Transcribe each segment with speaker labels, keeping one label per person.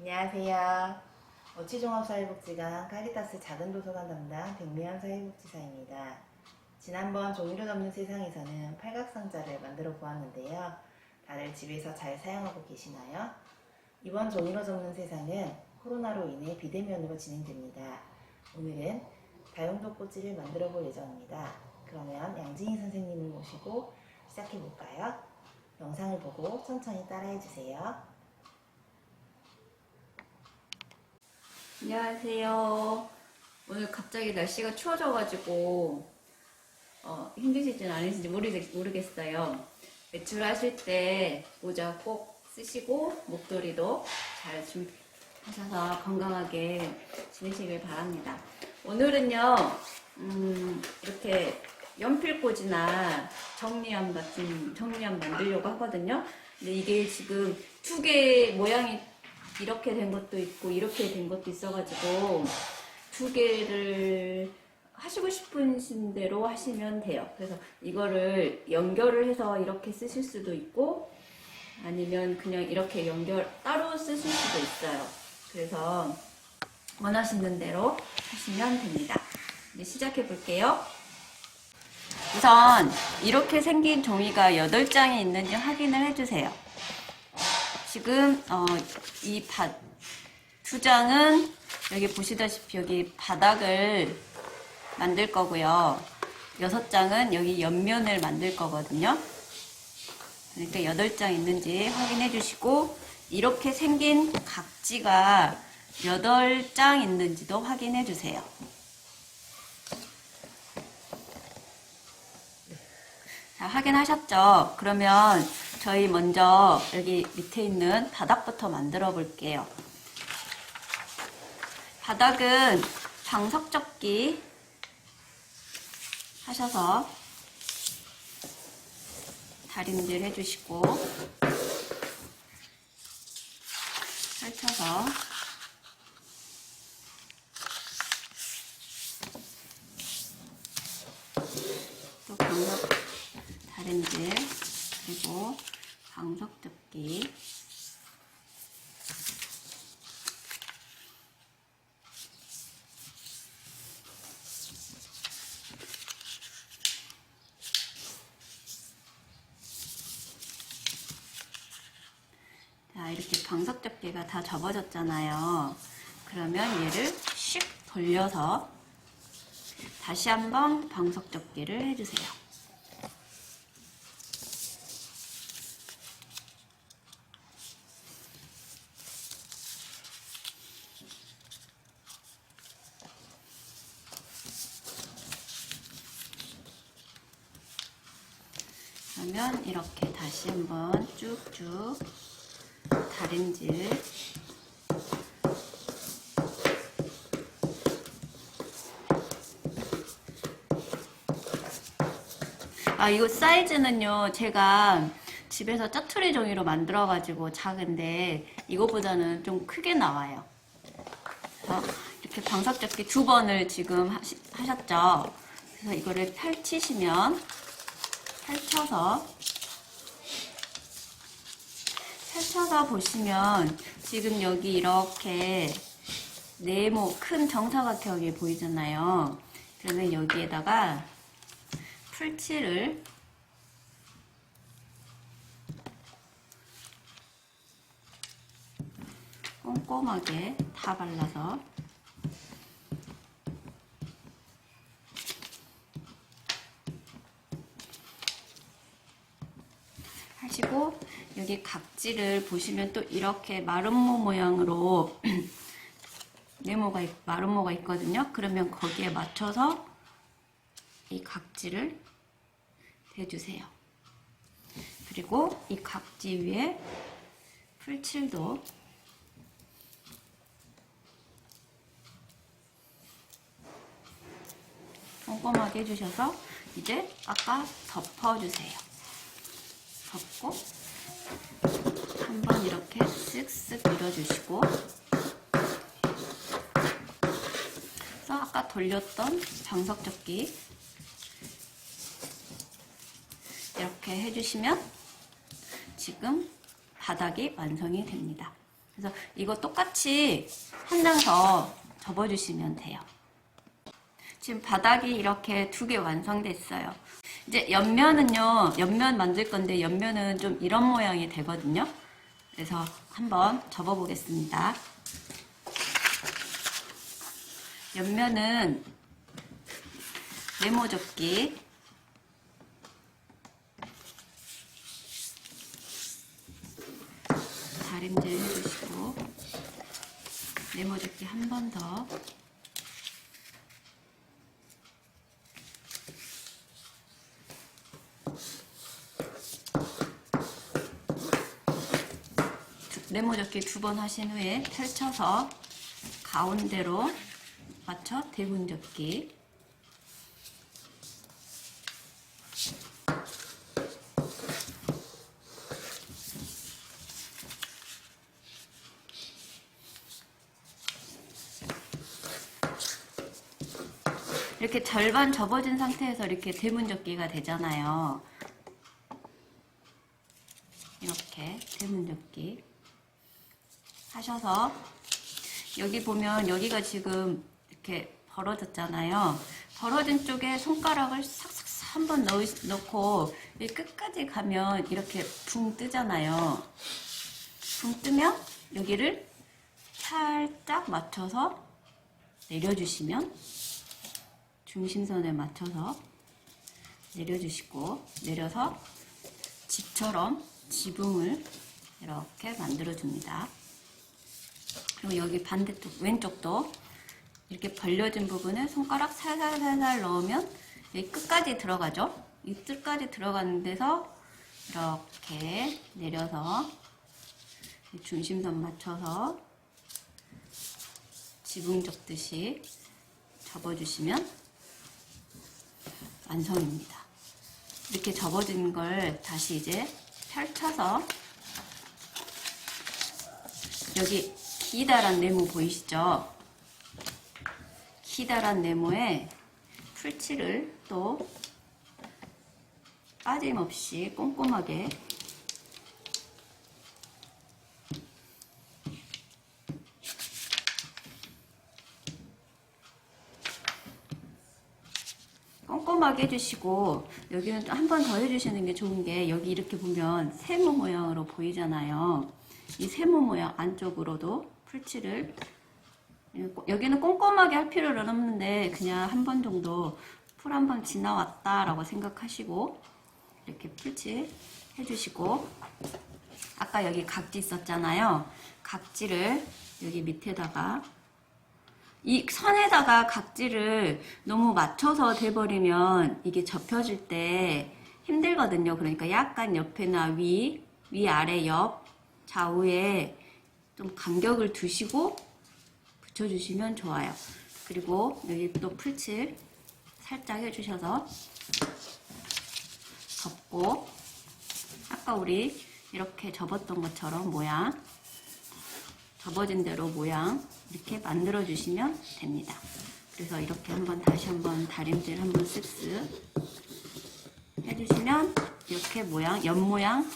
Speaker 1: 안녕하세요. 어치종합사회복지관 카리타스 작은 도서관 담당 백미연 사회복지사입니다. 지난번 종이로 접는 세상에서는 팔각상자를 만들어 보았는데요. 다들 집에서 잘 사용하고 계시나요? 이번 종이로 접는 세상은 코로나로 인해 비대면으로 진행됩니다. 오늘은 다용도 꽃지를 만들어 볼 예정입니다. 그러면 양진희 선생님을 모시고 시작해 볼까요? 영상을 보고 천천히 따라해 주세요.
Speaker 2: 안녕하세요. 오늘 갑자기 날씨가 추워져가지고 어, 힘드실지는 않으신지 모르겠, 모르겠 어요. 외출하실 때 모자 꼭 쓰시고 목도리도 잘 준비하셔서 건강하게 지내시길 바랍니다. 오늘은요 음, 이렇게 연필꽂이나 정리함 같은 정리함 만들려고 하거든요. 근데 이게 지금 두 개 모양이 이렇게 된 것도 있고 이렇게 된 것도 있어가지고 두 개를 하시고 싶으신 대로 하시면 돼요. 그래서 이거를 연결을 해서 이렇게 쓰실 수도 있고 아니면 그냥 이렇게 연결 따로 쓰실 수도 있어요. 그래서 원하시는 대로 하시면 됩니다. 이제 시작해 볼게요. 우선 이렇게 생긴 종이가 8장이 있는지 확인을 해주세요. 지금 어, 이두 장은 여기 보시다시피 여기 바닥을 만들 거고요. 여섯 장은 여기 옆면을 만들 거거든요. 그러니까 여덟 장 있는지 확인해 주시고 이렇게 생긴 각지가 여덟 장 있는지도 확인해 주세요. 자, 확인하셨죠? 그러면 저희 먼저 여기 밑에 있는 바닥부터 만들어 볼게요. 바닥은 방석접기 하셔서 다림질 해주시고 펼쳐서 또 방석 다림질 그리고 방석 접기 자 이렇게 방석 접기가 다 접어졌잖아요. 그러면 얘를 슉 돌려서 다시 한번 방석 접기를 해주세요. 그러면 이렇게 다시 한번 쭉쭉 다림질. 아 이거 사이즈는요 제가 집에서 짜투리 종이로 만들어 가지고 작은데 이거보다는 좀 크게 나와요. 그래서 이렇게 방석잡기 두 번을 지금 하시, 하셨죠? 그래서 이거를 펼치시면 펼쳐서 펼쳐서 보시면 지금 여기 이렇게 네모 큰 정사각형이 보이잖아요. 그러면 여기에다가 풀칠을 꼼꼼하게 다 발라서 하시고 여기 각지를 보시면 또 이렇게 마름모 모양으로 네모가 있- 마름모가 있거든요. 그러면 거기에 맞춰서 이 각지를 대주세요. 그리고 이 각지 위에 풀칠도 꼼꼼하게 해주셔서 이제 아까 덮어주세요. 덮고 한번 이렇게 쓱쓱 밀어주시고 그래서 아까 돌렸던 방석접기 이렇게 해주시면 지금 바닥이 완성이 됩니다. 그래서 이거 똑같이 한 장 더 접어주시면 돼요. 지금 바닥이 이렇게 두 개 완성됐어요. 이제 옆면은요, 옆면 만들 건데 옆면은 좀 이런 모양이 되거든요. 그래서 한번 접어 보겠습니다. 옆면은 네모 접기 다림질 해주시고 네모 접기 한 번 더 네모 접기 두 번 하신 후에 펼쳐서 가운데로 맞춰 대분 접기 이렇게 절반 접어진 상태에서 이렇게 대문 접기가 되잖아요. 이렇게 대문 접기 하셔서 여기 보면 여기가 지금 이렇게 벌어졌잖아요. 벌어진 쪽에 손가락을 싹싹 한번 넣고 이 끝까지 가면 이렇게 붕 뜨잖아요. 붕 뜨면 여기를 살짝 맞춰서 내려주시면 중심선에 맞춰서 내려주시고 내려서 집처럼 지붕을 이렇게 만들어 줍니다. 그리고 여기 반대쪽 왼쪽도 이렇게 벌려진 부분에 손가락 살살살살 넣으면 여기 끝까지 들어가죠. 이 끝까지 들어가는 데서 이렇게 내려서 중심선 맞춰서 지붕 접듯이 접어주시면 완성입니다. 이렇게 접어진 걸 다시 이제 펼쳐서 여기 기다란 네모 보이시죠? 기다란 네모에 풀칠을 또 빠짐없이 꼼꼼하게 꼼꼼하게 해주시고 여기는 또 한 번 더 해주시는 게 좋은 게 여기 이렇게 보면 세모 모양으로 보이잖아요. 이 세모 모양 안쪽으로도 풀칠을 여기는 꼼꼼하게 할 필요는 없는데 그냥 한 번 정도 풀 한 번 지나왔다 라고 생각하시고 이렇게 풀칠 해주시고 아까 여기 각지 있었잖아요. 각지를 여기 밑에다가 이 선에다가 각지를 너무 맞춰서 돼버리면 이게 접혀질 때 힘들거든요. 그러니까 약간 옆에나 위, 위, 아래, 옆, 좌우에 좀 간격을 두시고 붙여주시면 좋아요. 그리고 여기 또 풀칠 살짝 해주셔서 접고 아까 우리 이렇게 접었던 것처럼 모양 접어진 대로 모양 이렇게 만들어 주시면 됩니다. 그래서 이렇게 한번 다시 한번 다림질 한번 쓱쓱 해주시면 이렇게 모양 옆 모양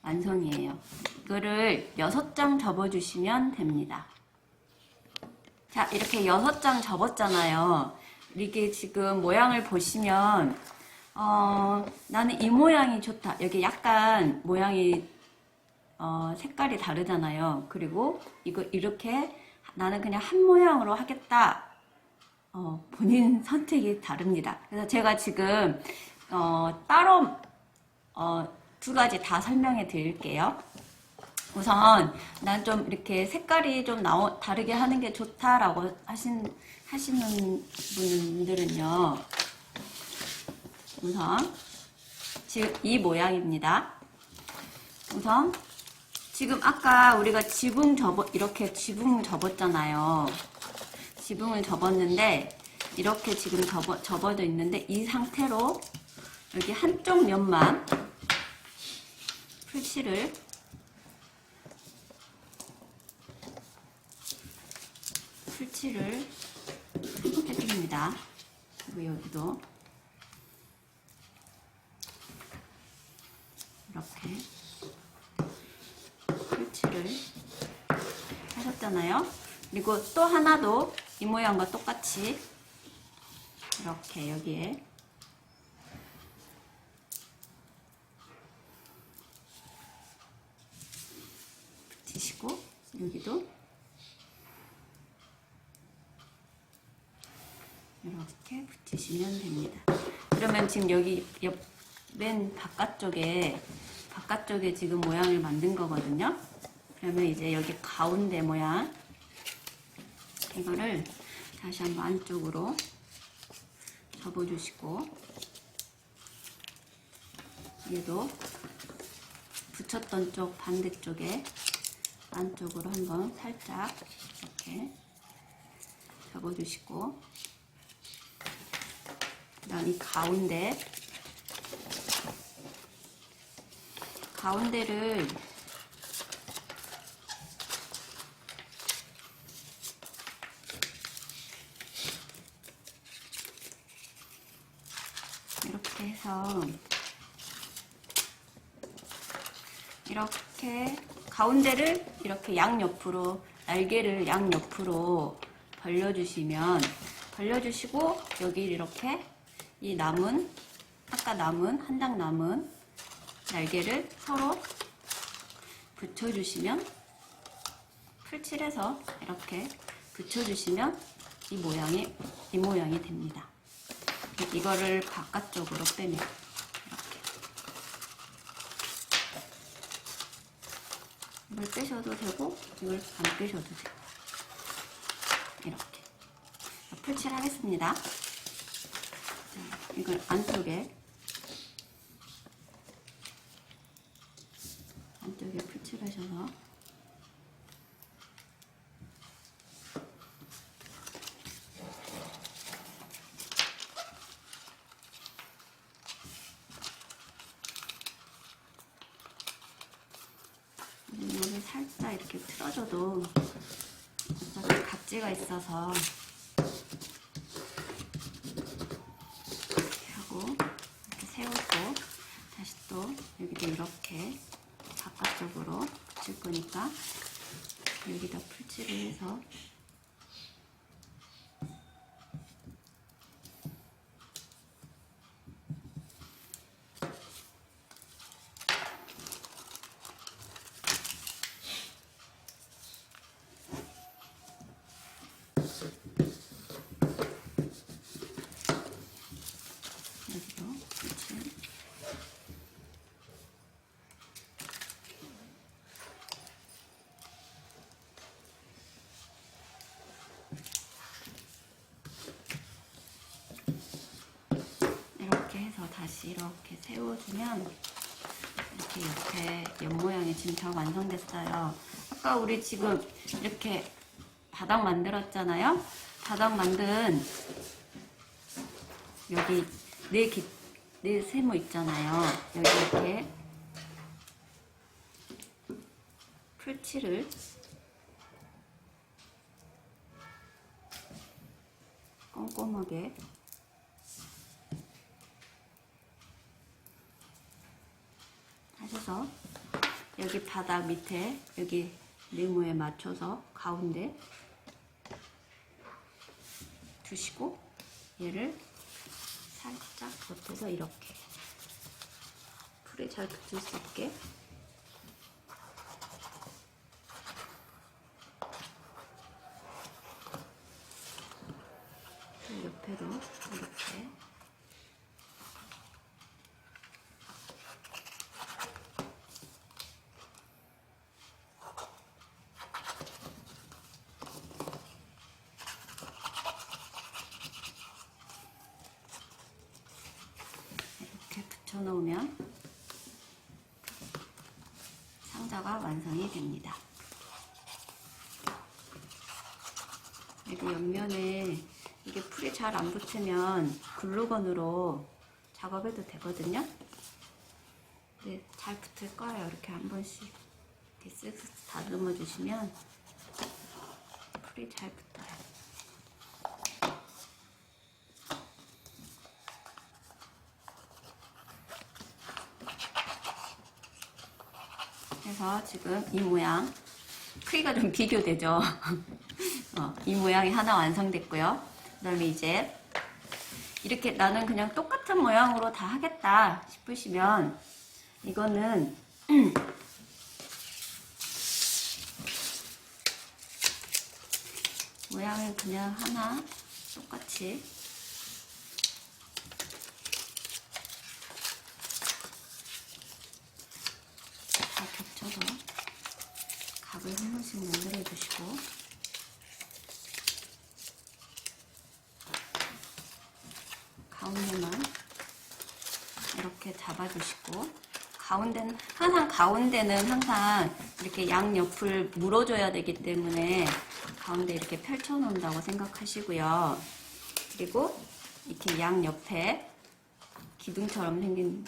Speaker 2: 완성이에요. 이거를 6장 접어주시면 됩니다. 자, 이렇게 6장 접었잖아요. 이게 지금 모양을 보시면, 어, 나는 이 모양이 좋다. 여기 약간 모양이, 어, 색깔이 다르잖아요. 그리고 이거 이렇게 나는 그냥 한 모양으로 하겠다. 어, 본인 선택이 다릅니다. 그래서 제가 지금, 어, 따로, 어, 두 가지 다 설명해 드릴게요. 우선 난 좀 이렇게 색깔이 좀 나오 다르게 하는 게 좋다라고 하신 하시는 분들은요. 우선 지금 이 모양입니다. 우선 지금 아까 우리가 지붕 접어 이렇게 지붕 접었잖아요. 지붕을 접었는데 이렇게 지금 접어 접어져 있는데 이 상태로 여기 한쪽 면만 풀칠을 풀칠을 해줍니다. 그리고 여기도 이렇게 풀칠을 했잖아요. 그리고 또 하나도 이 모양과 똑같이 이렇게 여기에 붙이시고 여기도 이렇게 붙이시면 됩니다. 그러면 지금 여기 옆, 맨 바깥쪽에 바깥쪽에 지금 모양을 만든 거거든요. 그러면 이제 여기 가운데 모양 이거를 다시 한번 안쪽으로 접어주시고 얘도 붙였던 쪽 반대쪽에 안쪽으로 한번 살짝 이렇게 접어주시고 그다음 이 가운데. 가운데를 이렇게 해서 이렇게 가운데를 이렇게 양옆으로 날개를 양옆으로 벌려주시면 벌려주시고 여기 이렇게 이 남은 아까 남은 한장 남은 날개를 서로 붙여주시면 풀칠해서 이렇게 붙여주시면 이 모양이 이 모양이 됩니다. 이거를 바깥쪽으로 빼면 이렇게 이걸 빼셔도 되고 이걸 안 빼셔도 되고 이렇게 풀칠하겠습니다. 자, 이걸 안쪽에. 안쪽에 풀칠하셔서. 이거를 살짝 이렇게 틀어줘도 어차피 각지가 있어서 이렇게 하고 이렇게 세우고 다시 또 여기도 이렇게 바깥쪽으로 붙일 거니까 여기다 풀칠을 해서 여기도 풀칠 이렇게 해서 다시 이렇게 세워주면 이렇게 옆에 옆 모양이 지금 잘 완성됐어요. 아까 우리 지금 이렇게 바닥 만들었잖아요. 바닥 만든 여기 네, 기, 네 세모 있잖아요. 여기 이렇게 풀칠을 꼼꼼하게 하셔서 여기 바닥 밑에 여기 네모에 맞춰서 가운데 두시고 얘를 살짝 겉에서 이렇게. 풀에 잘 붙을 수 있게 또 옆에도 이렇게 이렇게 붙여놓으면 상자가 완성이 됩니다. 여기 옆면에 이게 풀이 잘 안 붙으면 글루건으로 작업해도 되거든요. 근데 잘 붙을 거예요. 이렇게 한 번씩 이렇게 쓱쓱 다듬어 주시면 풀이 잘 붙어요. 그래서 지금 이 모양 크기가 좀 비교되죠. 어, 이 모양이 하나 완성됐고요. 그 다음에 이제 이렇게 나는 그냥 똑같은 모양으로 다 하겠다 싶으시면 이거는 모양을 그냥 하나 똑같이 다 겹쳐서 각을 한 번씩 만들어 주시고 가운데만 이렇게 잡아주시고 가운데는 항상 가운데는 항상 이렇게 양 옆을 물어줘야 되기 때문에 가운데 이렇게 펼쳐 놓는다고 생각하시고요. 그리고 이렇게 양 옆에 기둥처럼 생긴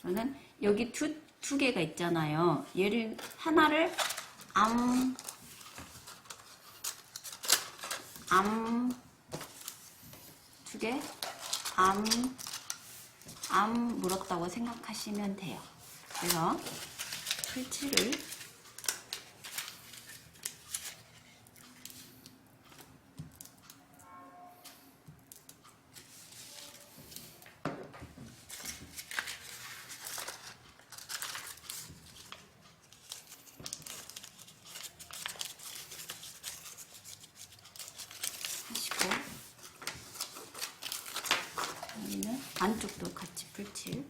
Speaker 2: 저는 여기 두, 두 개가 있잖아요. 얘를 하나를 암, 암, 두 개, 암, 암 물었다고 생각하시면 돼요. 그래서 풀칠을 하시고 여기는 안쪽도 같이 풀칠.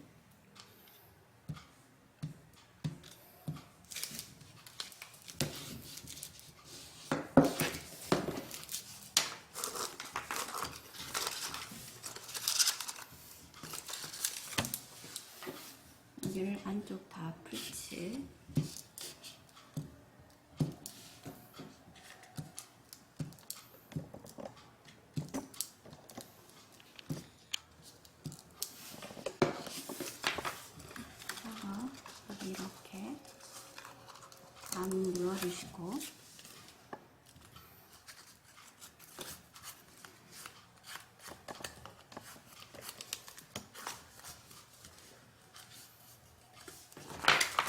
Speaker 2: 여기를 안쪽 다 풀칠 그래서 여기 이렇게 안 눌러주시고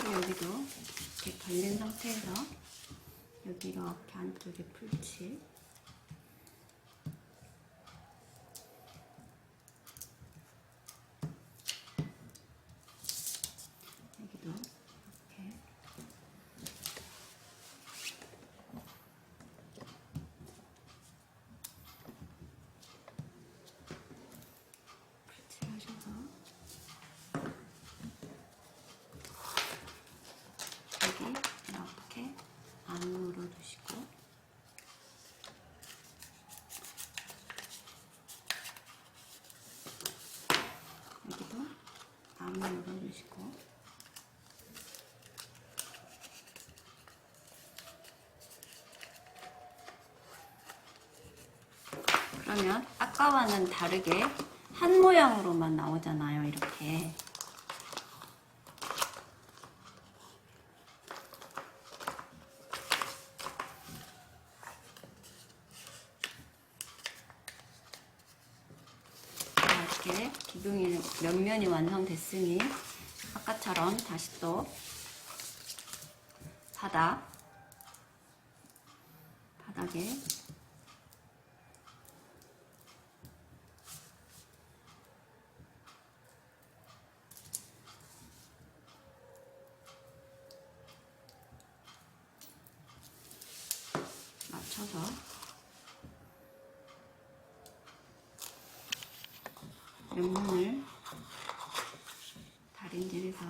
Speaker 2: 또 여기도 이렇게 벌린 상태에서 여기 안쪽에 풀칠 여기도 이렇게. 풀칠하셔서. 여기 이렇게 안으로 두시고 여기도 안으로 두시고 그러면 아까와는 다르게 한 모양으로만 나오잖아요 이렇게 기둥이 몇 면이 완성됐으니 아까처럼 다시 또 바닥 바닥에 맞춰서 옆면을 다림질해서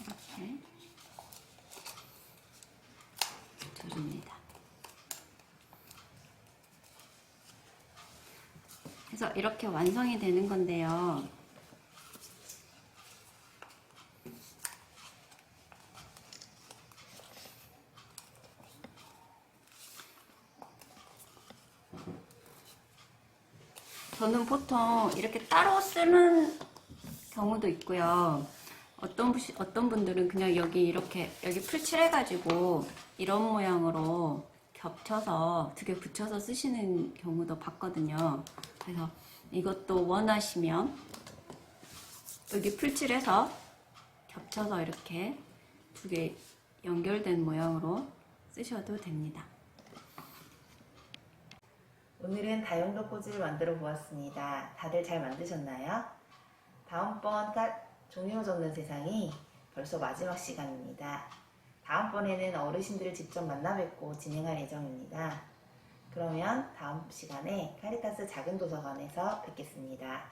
Speaker 2: 이렇게 줘줍니다. 그래서 이렇게 완성이 되는 건데요. 저는 보통 이렇게 따로 쓰는 경우도 있고요. 어떤, 분- 어떤 분들은 그냥 여기 이렇게, 여기 풀칠해가지고 이런 모양으로 겹쳐서 두 개 붙여서 쓰시는 경우도 봤거든요. 그래서 이것도 원하시면 여기 풀칠해서 겹쳐서 이렇게 두 개 연결된 모양으로 쓰셔도 됩니다.
Speaker 1: 오늘은 다용도 꽂이를 만들어 보았습니다. 다들 잘 만드셨나요? 다음번 까- 종이로 적는 세상이 벌써 마지막 시간입니다. 다음번에는 어르신들을 직접 만나 뵙고 진행할 예정입니다. 그러면 다음 시간에 카리타스 작은 도서관에서 뵙겠습니다.